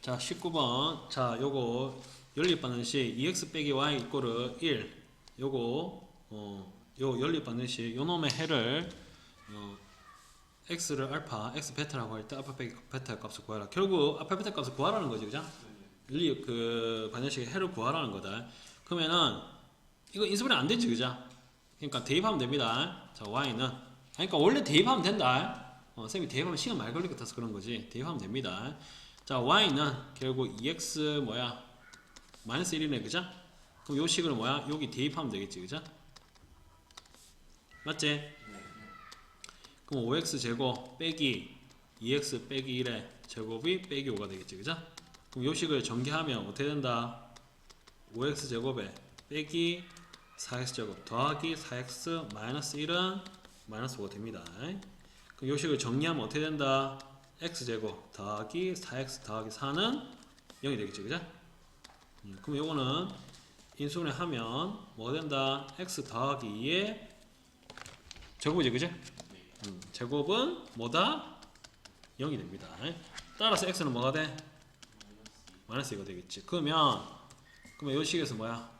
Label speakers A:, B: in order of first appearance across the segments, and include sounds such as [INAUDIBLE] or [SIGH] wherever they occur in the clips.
A: 자, 19번. 자, 요거 연립받는 시 2x 빼기 y 이꼬르 1. 요거 어, 요 연립받는 시 요 놈의 해를 어, x를 알파, x 베타라고 할 때 알파 빼기 베타 값을 구하라. 결국 알파 베타 값을 구하라는 거지, 그죠? 연립 그 반연식의 해를 구하라는 거다. 그러면은 이거 인수분해 안 되지, 그죠? 그러니까 대입하면 됩니다. 자, y는 그러니까 원래 대입하면 된다. 어, 쌤이 대입하면 시간 많이 걸릴 것 같아서 그런 거지. 대입하면 됩니다. 자, y는 결국 2x 뭐야? 마이너스 1이네, 그죠? 그럼 요 식을 뭐야? 여기 대입하면 되겠지, 그죠? 맞지? 그럼 5x 제곱 빼기 2x 빼기 1의 제곱이 빼기 5가 되겠지, 그죠? 그럼 요 식을 전개하면 어떻게 된다? 5x 제곱에 빼기 4x 제곱 더하기 4x 마이너스 1은 마이너스 5가 됩니다. 그럼 요 식을 정리하면 어떻게 된다? X 제곱 더하기 4x 더하기 4는 0이 되겠지, 그죠? 음, 그럼 요거는 인수분해 하면 뭐가 된다? x 더하기 2의 제곱이지, 그죠? 음, 제곱은 뭐다? 0이 됩니다. 따라서 x는 뭐가 돼? 마이너스 2가 되겠지. 그러면 그러면 요 식에서 뭐야?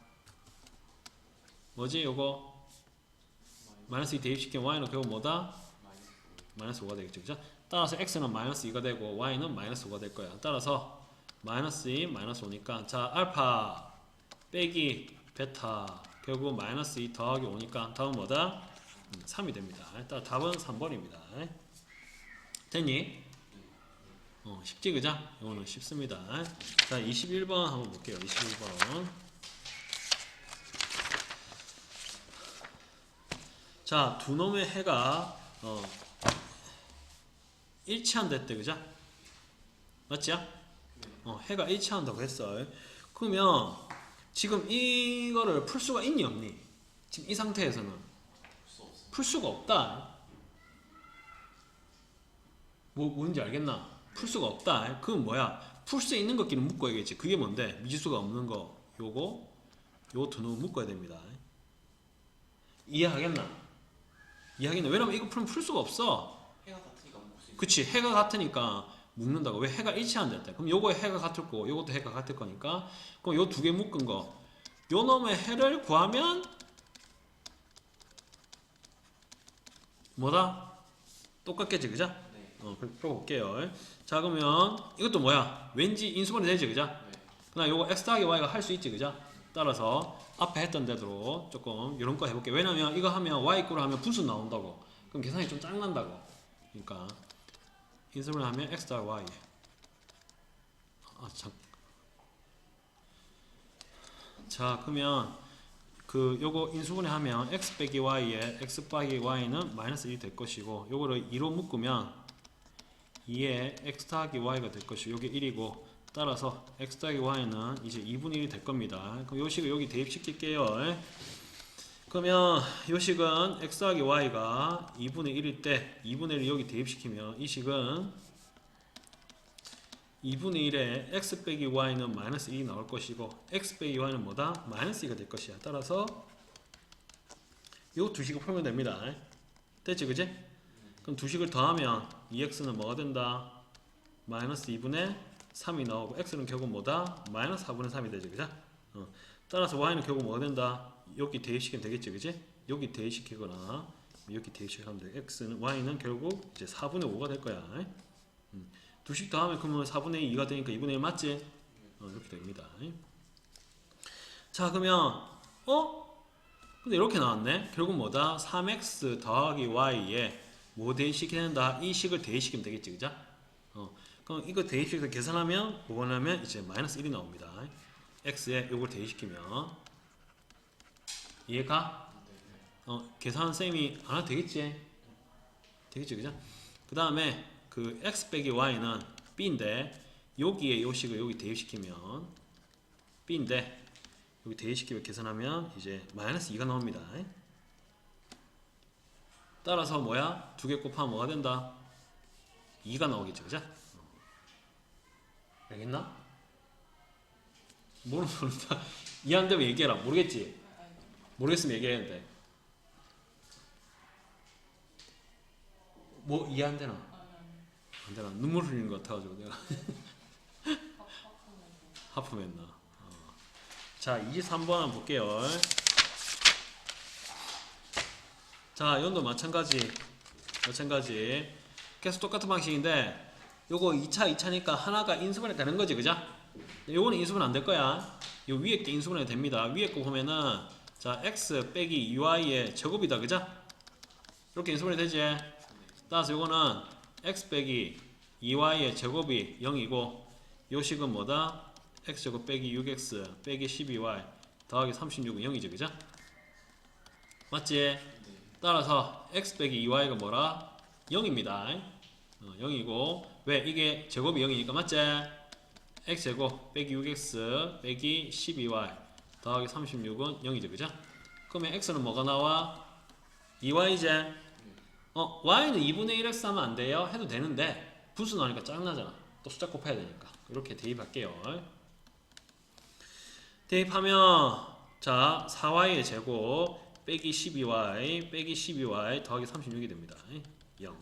A: 뭐지 요거? 마이너스 2 대입시키면 y는 결국 뭐다? 마이너스 5가 되겠죠. 그죠? 따라서 x는 마이너스 2가 되고 y는 마이너스 5가 될 거야. 따라서 마이너스 2 마이너스 5니까 자 알파 빼기 베타 결국 마이너스 2 더하기 5니까 다음 뭐다? 음, 3이 됩니다. 따라 답은 3번입니다. 됐니? 어, 쉽지 그죠? 이거는 쉽습니다. 자 21번 한번 볼게요. 21번 자, 두 놈의 해가 어, 일치한댔대, 그죠? 맞지? 어, 해가 일치한다고 했어. 그러면 지금 이거를 풀 수가 있니 없니? 지금 이 상태에서는 풀 수가 없다. 뭐 뭔지 알겠나? 풀 수가 없다. 그건 뭐야? 풀 수 있는 것끼리 묶어야겠지. 그게 뭔데? 미지수가 없는 거. 요거 요 두 놈 묶어야 됩니다. 이해하겠나? 이해하겠나? 왜냐면 이거 풀면 풀 수가 없어. 그치 해가 같으니까 묶는다고 왜 해가 일치한다 했다 그럼 요거에 해가 같을 거고 요것도 해가 같을 거니까 그럼 요 두 개 묶은 거 요 놈의 해를 구하면 뭐다? 똑같겠지 그죠?
B: 네.
A: 어 그럼 풀어볼게요 자 그러면 이것도 뭐야 왠지 인수분해 되지 그죠?
B: 네.
A: 그냥 요거 x 더하기 y가 할 수 있지 그죠? 따라서 앞에 했던 대로 조금 이런 거 해볼게요 왜냐면 이거 하면 y 꼴을 하면 분수 나온다고 그럼 계산이 좀 짱난다고 그러니까 인수분해 하면 x 더하기 y 아참 자 그러면 그 요거 인수분해 하면 x 빼기 y에 x 빼기 y는 마이너스 1이 될 것이고 요거를 2로 묶으면 2에 x 더하기 y가 될 것이고 요게 1이고 따라서 x 더하기 y는 이제 2분의 1이 될 겁니다. 그럼 요 식을 여기 대입시킬게요. 그러면 요 식은 x 더하기 y가 2분의 1일 때 2분의 1을 여기 대입시키면 이 식은 2분의 1에 x 빼기 y는 마이너스 1이 나올 것이고 x 빼기 y는 뭐다? 마이너스 2가 될 것이야. 따라서 요두 식을 풀면 됩니다. 됐지 그지? 그럼 두 식을 더하면 2x는 뭐가 된다? 마이너스 2분의 3이 나오고 x는 결국 뭐다? 마이너스 4분의 3이 되지 그죠? 어. 따라서 y는 결국 뭐가 된다? 여기 대입시키면 되겠지 그지? 여기 대입시키거나 여기 대입시키면 돼. x는 y는 결국 이제 4분의 5가 될 거야. 음. 두식 더하면 그러면 4분의 2가 되니까 2분의 1 맞지? 어, 이렇게 됩니다. 자 그러면 어? 근데 이렇게 나왔네. 결국 뭐다? 3x 더하기 y에 뭐 대입시켜야 된다? 이 식을 대입시키면 되겠지 그죠? 어. 그럼 이거 대입시켜서 계산하면 뭐가 나면 이제 마이너스 1이 나옵니다. x에 이걸 대입시키면 이해가? 어, 계산 쌤이 안 해도 되겠지? 되겠지 그죠? 그 다음에 그 x 빼기 y는 b인데 여기에 요 식을 여기 대입시키면 b인데 여기 대입시키면 계산하면 이제 마이너스 2가 나옵니다. 따라서 뭐야? 두 개 곱하면 뭐가 된다? 2가 나오겠죠, 그죠? 알겠나? 모르는다. 이해 안 되면 얘기해라. 모르겠지? 모르겠으면 돼. 뭐 이해 안 되나? 안 되나? 눈물 흘리는 것 같아가지고 내가. [LAUGHS] 하프맨나. 어. 자, 23번 한번 볼게요. 자, 연도 마찬가지. 마찬가지. 계속 똑같은 방식인데 요거 2차 2차니까 하나가 인수분해 되는 거지, 그죠? 요거는 인수분 안 될 거야. 요 위에 게 인수분해 됩니다. 위에 거 보면은 자, x 빼기 2y의 제곱이다, 그죠? 이렇게 인수분해 되지? 따라서 요거는 x 빼기 2y의 제곱이 0이고 요 식은 뭐다? x제곱 빼기 6x 빼기 12y 더하기 36은 0이죠, 그죠? 맞지? 따라서 x 빼기 2y가 뭐라? 0입니다. 어, 0이고 왜 이게 제곱이 0이니까 맞지? x제곱 빼기 6x 빼기 12y 더하기 36은 0이죠, 그죠? 그러면 x는 뭐가 나와? 2y제 어, y는 2분의 1x 하면 안 돼요? 해도 되는데 분수 나오니까 짜증나잖아. 또 숫자 곱해야 되니까. 이렇게 대입할게요. 대입하면 자 4y의 제곱 빼기 12y 빼기 12y 더하기 36이 됩니다. 0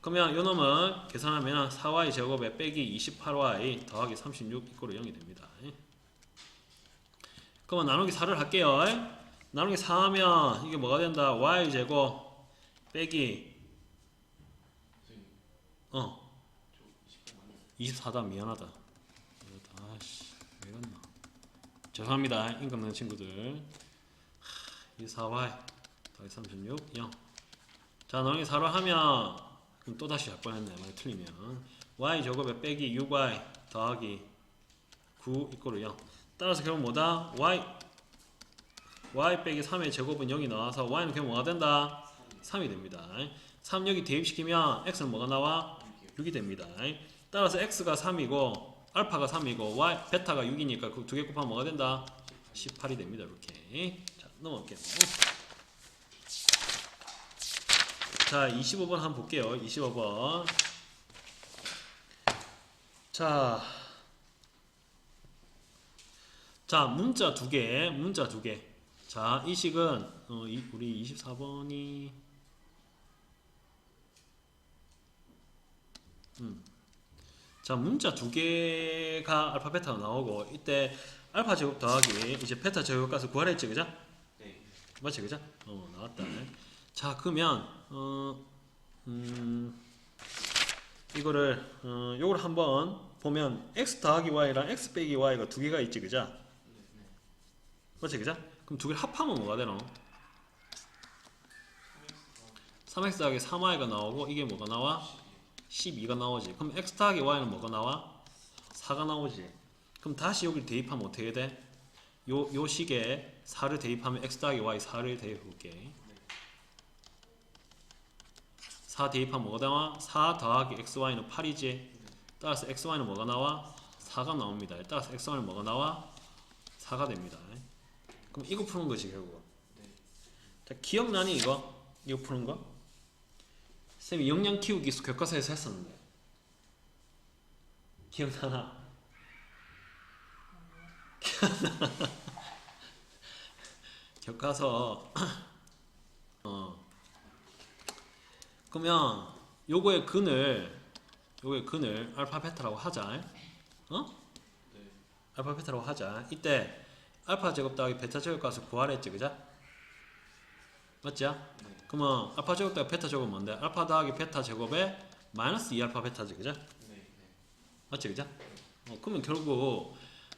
A: 그러면 요 놈은 계산하면 4y 제곱에 빼기 28y 더하기 36 이꼴로 0이 됩니다. 그러면 나누기 4를 할게요. 나누기 4 하면 이게 뭐가 된다? y 제곱 빼기 어 24다 미안하다. 아씨 왜 이랬나 죄송합니다 임금 많은 친구들 24y 더하기 36 0 자, 나누기 4로 하면 그럼 또 다시 할 뻔했네. 만약 틀리면 y 제곱에 빼기 6y 더하기 9 이꼴로 0. 따라서 결국 뭐다? y y 빼기 3의 제곱은 0이 나와서 y는 결국 뭐가 된다? 3이 됩니다. 3 여기 대입시키면 x는 뭐가 나와? 6이 됩니다. 따라서 x가 3이고 알파가 3이고 y 베타가 6이니까 그 두 개 곱하면 뭐가 된다? 18이 됩니다. 이렇게. 자, 넘어갈게요. 자, 25번 한번 볼게요. 25번. 자. 자, 문자 두 개, 문자 두 개. 자, 이 식은 어, 이, 우리 24번이 음. 자, 문자 두 개가 알파 베타가 나오고 이때 알파 제곱 더하기 이제 베타 제곱 값을 구하랬지, 그죠?
B: 네.
A: 맞지, 그죠? 어, 나왔다. 자, 그러면 어, 음, 이거를 어, 요걸 한번 보면 x 더하기 y랑 x 빼기 y가 두 개가 있지, 그죠? 맞지, 그죠? 그럼 두 개를 합하면 뭐가 되노? 3x 더하기 3y가 나오고 이게 뭐가 나와? 12가 나오지. 그럼 x 더하기 y는 뭐가 나와? 4가 나오지. 그럼 다시 여기를 대입하면 어떻게 돼? 요, 요 식에 4를 대입하면 x 더하기 y 4를 대입해볼게. 4 대입하면 뭐가 나와? 4 더하기 xy는 8이지. 따라서 xy는 뭐가 나와? 4가 나옵니다. 따라서 xy는 뭐가 나와? 4가 됩니다. 그럼 이거 푸는 거지 결국. 자 기억나니 이거? 이거 푸는 거? 쌤이 영양 키우기 교과서에서 했었는데 기억나나? [LAUGHS] 교과서 [CLEARS THROAT] 어 그러면 요거의 근을 요거의 근을 알파 베타라고 하자 어?
B: 네.
A: 알파 베타라고 하자 이때 알파 제곱 더하기 베타 제곱 값을 구하랬지 그자? 맞죠?
B: 네.
A: 그러면 알파 제곱 더하기 베타 제곱은 뭔데? 알파 더하기 베타 제곱에 마이너스 2알파 베타지 그죠?
B: 네. 네.
A: 맞지 그죠? 어, 그러면 결국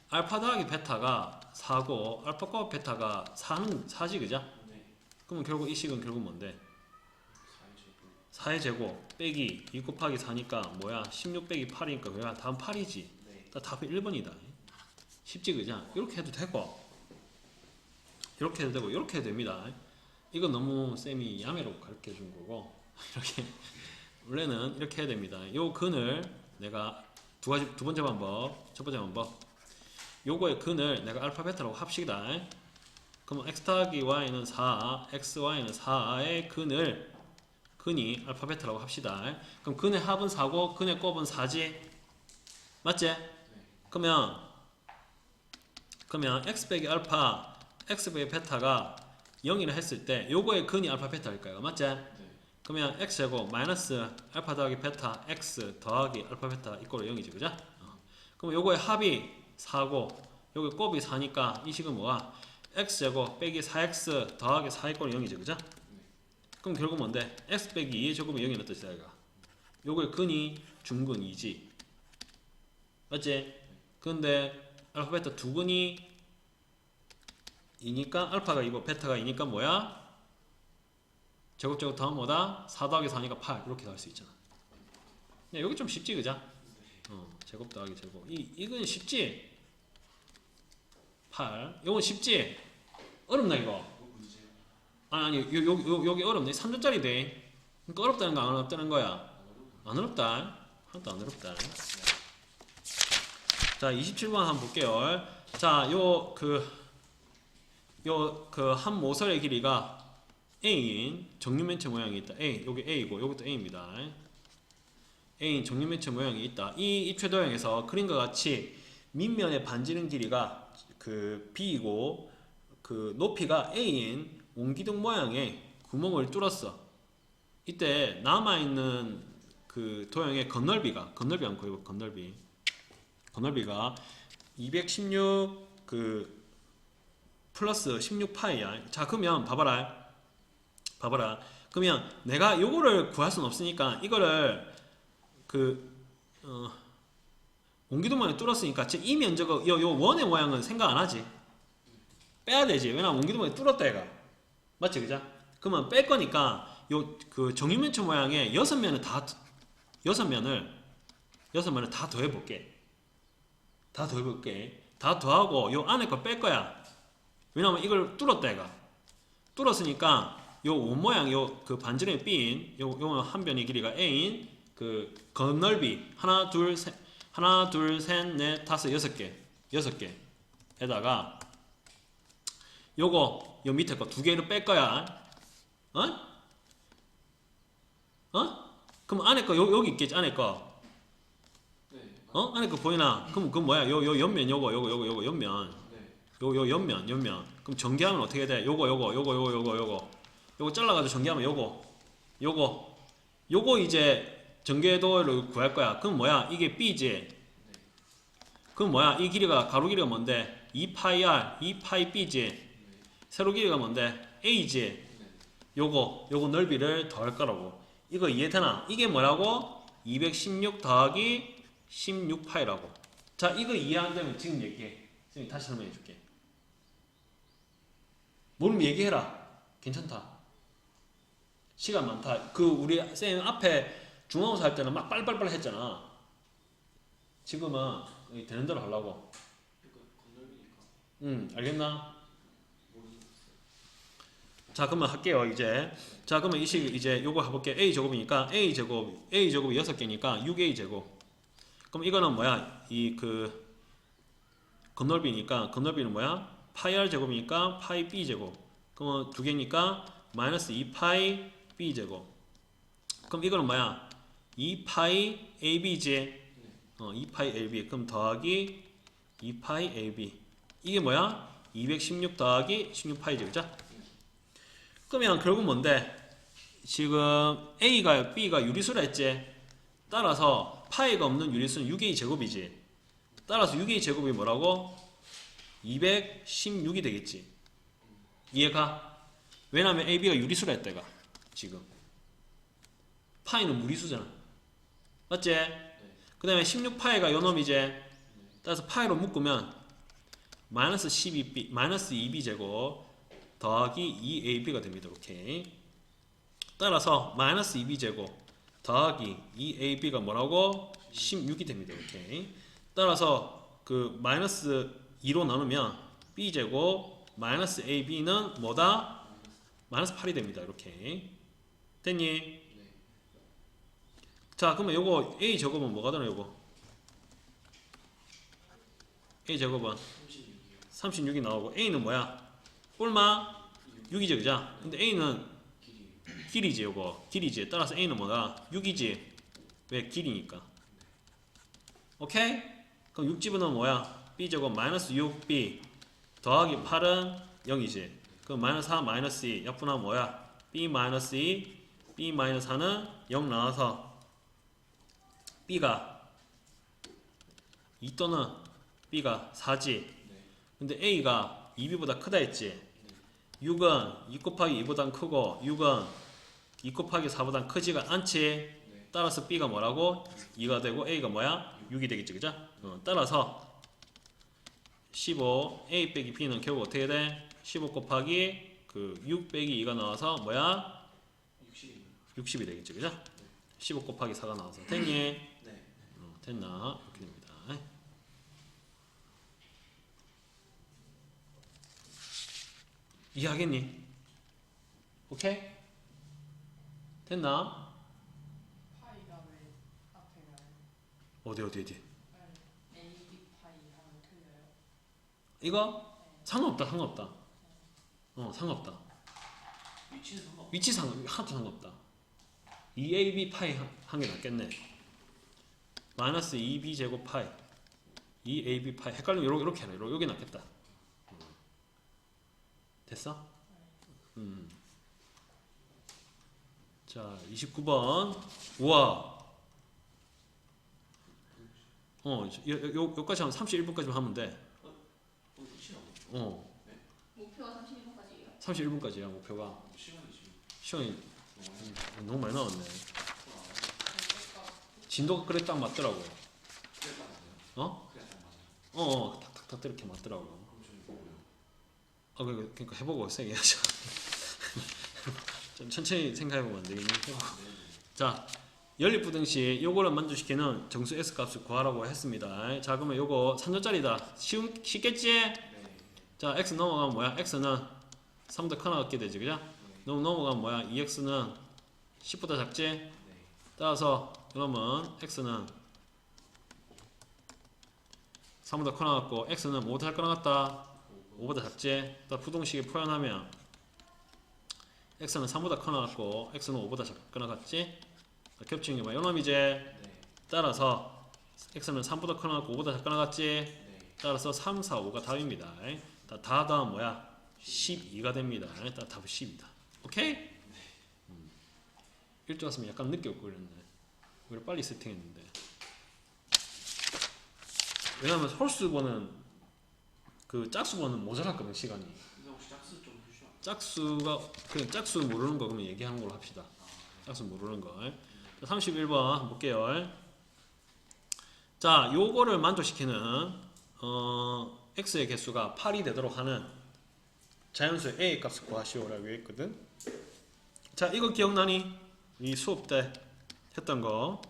A: 알파 더하기 베타가 4고 알파 과 베타가 4는 4지 그죠?
B: 네.
A: 그러면 결국 이 식은 결국 뭔데?
B: 사회제곱.
A: 4의 제곱 빼기 2 곱하기 4니까 뭐야? 16 빼기 8이니까 그냥 다음 8이지
B: 네.
A: 나 답은 1번이다 쉽지 그죠? 이렇게 해도 되고 이렇게 해도 되고 이렇게 해도 됩니다. 이건 너무 쌤이 야매로 가르쳐 준 거고 [LAUGHS] 이렇게. 원래는 이렇게 해야 됩니다. 요 근을 내가 두 가지 두 번째 방법 첫 번째 방법. 요거의 근을 내가 알파 베타라고 합시다. 그러면 x 더하기 y는 4 xy는 4의 근을 근이 알파 베타라고 합시다. 그럼 근의 합은 4고 근의 곱은 4지? 맞지? 그러면 그러면 x 빼기 알파 x 빼기 베타가 0이라 했을 때 요거의 근이 알파 베타일까요? 맞지?
B: 네.
A: 그러면 x 제곱 마이너스 알파 더하기 베타 x 더하기 알파 베타 이꼴로 0이지 그죠? 어. 그럼 요거의 합이 4고 여기 곱이 4니까 이 식은 뭐야? x제곱 빼기 4x 더하기 4의 꼴이 0이죠 그죠? 그럼 결국 뭔데? x 빼기 2의 제곱이 0이 어떤 뜻이야 이거 요거의 근이 중근 2지 맞지? 근데 알파 베타 두 근이 2니까 알파가 2고 베타가 2니까 뭐야? 제곱 제곱 더하면 뭐다? 4 더하기 4니까 8 이렇게 나올 수 있잖아 네, 여기 좀 쉽지 그죠? 어, 제곱 더하기 제곱 이, 이건 쉽지? 8 요건 쉽지? 어렵나 이거? 아니 아니 요, 요, 요, 여기 어렵네 3점짜리 돼 그러니까 어렵다는 거 안 어렵다는 거야 안 어렵다 하나도 안 어렵다 자 27번 한번 볼게요. 자 요 그 요 그 한 모서의 길이가 A인 정육면체 모양이 있다. A 여기 A고 요것도 A입니다. A인 정육면체 모양이 있다. 이 입체 도형에서 그림과 같이 밑면의 반지름 길이가 그 B이고 그 높이가 A인 옹기둥 모양의 구멍을 뚫었어. 이때 남아 있는 그 도형의 건널비 한번 구해봐. 건널 비. 건널비가 216 그 플러스 16파이야. 자 그러면 봐봐라. 봐봐라. 그러면 내가 요거를 구할 수는 없으니까 이거를 그 어, 옹기둥 모양 뚫었으니까 제이 면적을 요, 요 원의 모양은 생각 안 하지. 빼야 되지. 왜냐면 옹기둥 모양 뚫었다 얘가. 맞지 그죠? 그러면 뺄 거니까 요 그 정육면체 모양의 여섯 면을 다 여섯 면을 여섯 면을 다 더해 볼게. 다 더해 볼게. 다 더하고 요 안에 거 뺄 거야. 왜냐면 이걸 뚫었다 얘가. 뚫었으니까 요 원 모양 요 그 반지름의 B인 요 요 한 변의 길이가 A인 그 건널비 하나 둘 셋 하나 둘 셋 넷 다섯 여섯 개 여섯 개에다가 요거 요 밑에 거 두 개를 뺄 거야. 어? 어? 그럼 안에 거 요, 여기 있겠지 안에 거.
B: 네.
A: 어? 안에 거 보이나? 그럼 그 뭐야? 요 요 옆면 요거 요거 요거 요거 옆면.
B: 네.
A: 요요 옆면 옆면. 그럼 전개하면 어떻게 돼? 요거 요거 요거 요거 요거 요거. 요거 잘라 가지고 전개하면 요거. 요거. 요거 이제 전개도를 구할 거야. 그럼 뭐야? 이게 B지. 그럼 뭐야? 이 길이가 가로 길이가 뭔데? 2파이 R, 2파이 B지. 세로 길이가 뭔데? A지. 요거, 요거 넓이를 더할 거라고. 이거 이해되나? 이게 뭐라고? 216 더하기 16파이라고. 자, 이거 이해 안 되면 지금 얘기해. 지금 다시 설명해 줄게. 모르면 얘기해라. 괜찮다. 시간 많다. 그 우리 쌤 앞에 중앙고사 할 때는 막 빨빨빨 했잖아. 지금은 되는 대로 하려고. 응, 알겠나? 자, 그러면 할게요, 이제. 자, 그러면 이식 이제 요거 해볼게. a 제곱이니까 a 제곱, a 제곱이 6개니까 6a 제곱. 그럼 이거는 뭐야? 이 그 건널비니까 건널비는 뭐야? 파이 r 제곱이니까 파이 b 제곱. 그러면 두 개니까 마이너스 2파이 b 제곱. 그럼 이거는 뭐야? 2파이 ab지. 어, 2파이 ab. 그럼 더하기 2파이 ab. 이게 뭐야? 216 더하기 16파이죠, 그죠? 그러면 결국 뭔데? 지금 A가 B가 유리수라 했지? 따라서 파이가 없는 유리수는 6A 제곱이지. 따라서 6A 제곱이 뭐라고? 216이 되겠지. 이해가? 왜냐면 AB가 유리수라 했다가 지금. 파이는 무리수잖아. 맞지? 그 다음에 16파이가 요 놈이지. 따라서 파이로 묶으면 마이너스 12B, 마이너스 2B 제곱 더하기 2AB가 됩니다. 오케이. 따라서 마이너스 2B 제곱 더하기 2AB가 뭐라고? 16이 됩니다. 오케이. 따라서 그 마이너스 2로 나누면 B 제곱 마이너스 AB는 뭐다? 마이너스 8이 됩니다. 이렇게. 됐니? 자, 그러면 요거 A 제곱은 뭐가 되나 요거? A 제곱은
B: 36이요
A: 36이 나오고 A는 뭐야? 꼴마 6이죠, 그죠? 근데 A는
B: 길이
A: 길이지, 요거. 길이지. 따라서 A는 뭐다? 6이지. 왜? 길이니까. 오케이? 그럼 6 집어넣으면 뭐야? B 제곱 마이너스 6B 더하기 8은 0이지. 그럼 마이너스 4 마이너스 2 약분하면 뭐야? B 마이너스 2 B 마이너스 4는 0 나와서 B가 2 또는 B가 4지.
B: 네.
A: 근데 A가 2B보다 크다 했지. 6은 2 곱하기 2보단 크고 6은 2 곱하기 4보단 크지가 않지.
B: 네.
A: 따라서 B가 뭐라고? 2가 되고 A가 뭐야? 6이 되겠지, 그죠? 어, 따라서 15 A 빼기 B는 결국 어떻게 돼? 15 곱하기 그 6 빼기 2가 나와서 뭐야?
B: 60입니다.
A: 60이 되겠지, 그죠? 15 곱하기 4가 나와서 됐니?
B: 네.
A: 어, 됐나? 이렇게 됩니다. 이해하겠니? 오케이? 됐나?
C: 파이가 왜 앞에 가요?
A: 어디 어디 어디?
C: A, B 파이 하면 틀려요?
A: 이거 상관없다 상관없다. 어 상관없다.
B: 위치는 상관.
A: 위치 상관 하나도 상관없다. 2ab 파이 한 게 낫겠네. 마이너스 2b 제곱 파이 2ab 파이 헷갈리면 요렇게, 요렇게 해라. 요렇게 낫겠다. 음. 됐어? 음. 자 29번 우와 어, 요, 요, 요까지 하면 31분까지만 하면 돼.
B: 어,
A: 어,
C: 목표가 31분까지예요?
A: 31분까지야 목표가.
B: 시간이
A: 시간이
B: 너무
A: 많이 나왔네. 진도가 그래 딱 맞더라고. 어? 어, 어 탁탁탁 이렇게 맞더라고. 아, 그- 그러니까 해보고 세게 하자. [LAUGHS] 좀 천천히 생각해보면 안
B: 네. 네. [LAUGHS]
A: 자, 연립부등식 요거를 만족시키는 정수 S 값을 구하라고 했습니다. 자, 그러면 요거 3점짜리다. 쉬운, 쉽겠지?
B: 네.
A: 자, x 넘어가면 뭐야? x는 3보다 커 나가게 되지, 그죠? 너무 넘어가면 뭐야? 2x는 10보다 작지?
B: 네.
A: 따라서 그러면 x는 3보다 커 나갔고 x는 뭐보다 작거 나갔다? 5보다 작지? 또 부동식에 표현하면 x는 3보다 커 나갔고 x는 5보다 작거 나갔지? 자, 겹치는 게 뭐야? 요놈이지?
B: 네.
A: 따라서 x는 3보다 커 나갔고 5보다 작거 나갔지?
B: 네.
A: 따라서 3, 4, 5가 답입니다. 다, 다 다음 뭐야? 12가 됩니다. 다 답은 10이다. 오케이? 음. 일찍 왔으면 약간 늦게 올거 그랬네. 오히려 빨리 세팅했는데. 왜냐면 홀수번은 그 짝수번은 모자랐거든 시간이. 짝수가 그냥 짝수 모르는 거 그러면 얘기하는 걸로 합시다. 짝수 모르는 거. 자, 31번 한번 볼게요. 자, 요거를 만족시키는 어, x의 개수가 8이 되도록 하는 자연수 a 값을 구하시오라고 했거든. 자, 이거 기억나니? 이 수업 때 했던 거.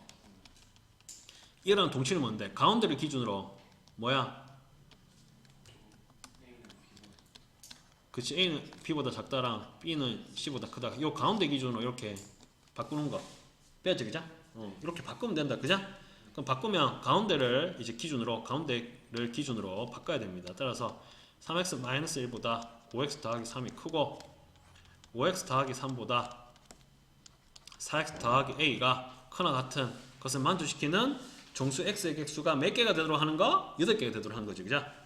A: 이랑 동치는 뭔데? 가운데를 기준으로 뭐야?
B: A는 비번.
A: 그치 A는 B보다 작다랑 B는 C보다 크다 요 가운데 기준으로 이렇게 바꾸는 거 빼야지 그자? 어, 이렇게 바꾸면 된다 그자? 그럼 바꾸면 가운데를 이제 기준으로 가운데를 기준으로 바꿔야 됩니다 따라서 3x-1보다 5x 더하기 3이 크고 5x 더하기 3보다 4x 더하기 a가 크나 같은 것을 만족시키는 정수 x의 객수가 몇 개가 되도록 하는 거? 8개가 되도록 하는 거지 그자?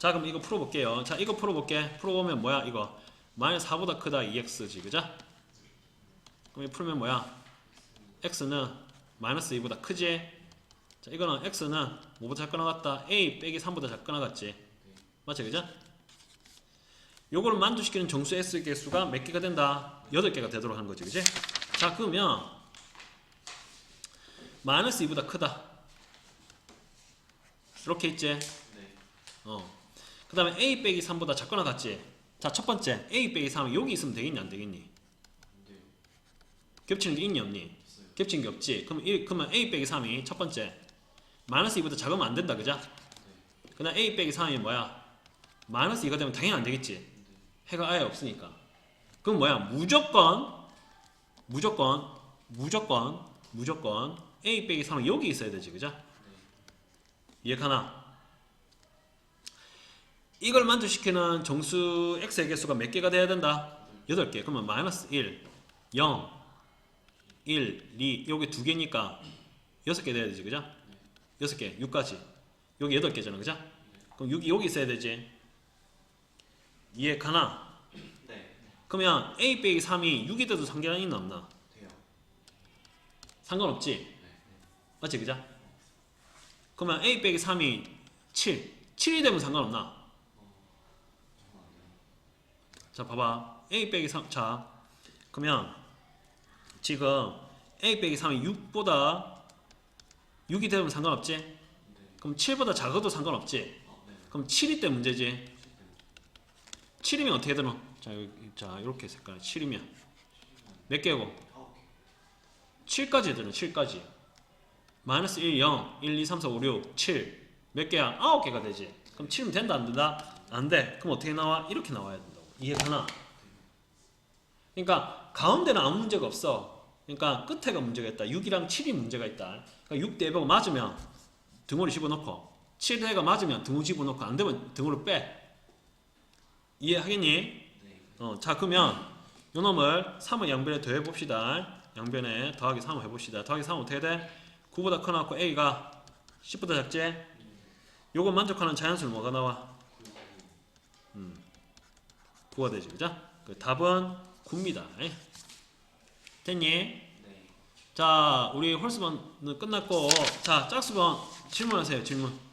A: 자 그럼 이거 풀어볼게요 자 이거 풀어볼게 풀어보면 뭐야 이거 마이너스 4보다 크다 2x지 그자? 그럼 이거 풀면 뭐야 x는 마이너스 2보다 크지? 자 이거는 x는 뭐보다 작거 나갔다 a 빼기 3보다 작거 나갔지 맞지 그자? 요거를 만족시키는 정수 s 개수가 몇 개가 된다? 8개가 되도록 하는 거지 그지? 자 그러면 마이너스 2보다 크다 이렇게 있지?
B: 네.
A: 어. 그 다음에 a 빼기 3보다 작거나 같지? 자, 첫 번째 a 빼기 3 여기 있으면 되겠니 안 되겠니?
B: 네.
A: 겹치는 게 있니 없니?
B: 있어요.
A: 겹치는 게 없지. 그럼 이, 그러면 a 빼기 3이 첫 번째 마이너스 2보다 작으면 안 된다, 그죠? 그 다음 a 빼기 3이 뭐야? 마이너스 2가 되면 당연히 안 되겠지. 해가 아예 없으니까. 그럼 뭐야? 무조건 무조건 무조건 무조건 a 빼기 3은 여기 있어야 되지, 그죠? 이해가나? 이걸 만족시키는 정수 x의 개수가 몇 개가 돼야 된다? 8개. 그러면 마이너스 1, 0, 1, 2, 여기 두 개니까 6개 돼야 되지, 그죠? 6개, 6까지. 여기 8개잖아, 그죠? 그럼 6이 여기 있어야 되지. 이해 가나?
B: 네.
A: 그러면 a 빼기 3이 6이 돼도 상관이 있나 없나?
B: 돼요.
A: 상관없지? 맞지, 그죠? 그러면 a 빼기 3이 7, 7이 되면 상관없나? 자 봐봐 a 빼기 3. 자 그러면 지금 a 빼기 3이 6보다 6이 되면 상관없지? 그럼 7보다 작아도 상관없지? 그럼 7이 때 문제지? 7이면 어떻게 되노? 자, 자 이렇게 색깔 7이면 몇 개고?
B: 아홉 개.
A: 7까지 되는 7까지 마이너스 1, 0, 1, 2, 3, 4, 5, 6, 7 몇 개야? 9개가 되지 그럼 7이면 된다 안 된다? 안 돼. 그럼 어떻게 나와? 이렇게 나와야 된다고 이해가나? 그러니까 가운데는 아무 문제가 없어 그러니까 끝에가 문제가 있다 6이랑 7이 문제가 있다 그러니까 6 대입하고 맞으면 등호를 집어넣고 7대가 맞으면 등호 집어넣고 안 되면 등호를 빼 이해하겠니?
B: 네.
A: 어, 자 그러면 요 놈을 3의 양변에 더해 봅시다. 양변에 더하기 3을 해봅시다. 더하기 3은 어떻게 돼? 9보다 커나고 a가 10보다 작지? 요거 만족하는 자연수는 뭐가 나와? 9가 되지, 그죠? 그 답은 9입니다. 됐니?
B: 네.
A: 자, 우리 홀수번은 끝났고, 자, 짝수번 질문하세요, 질문.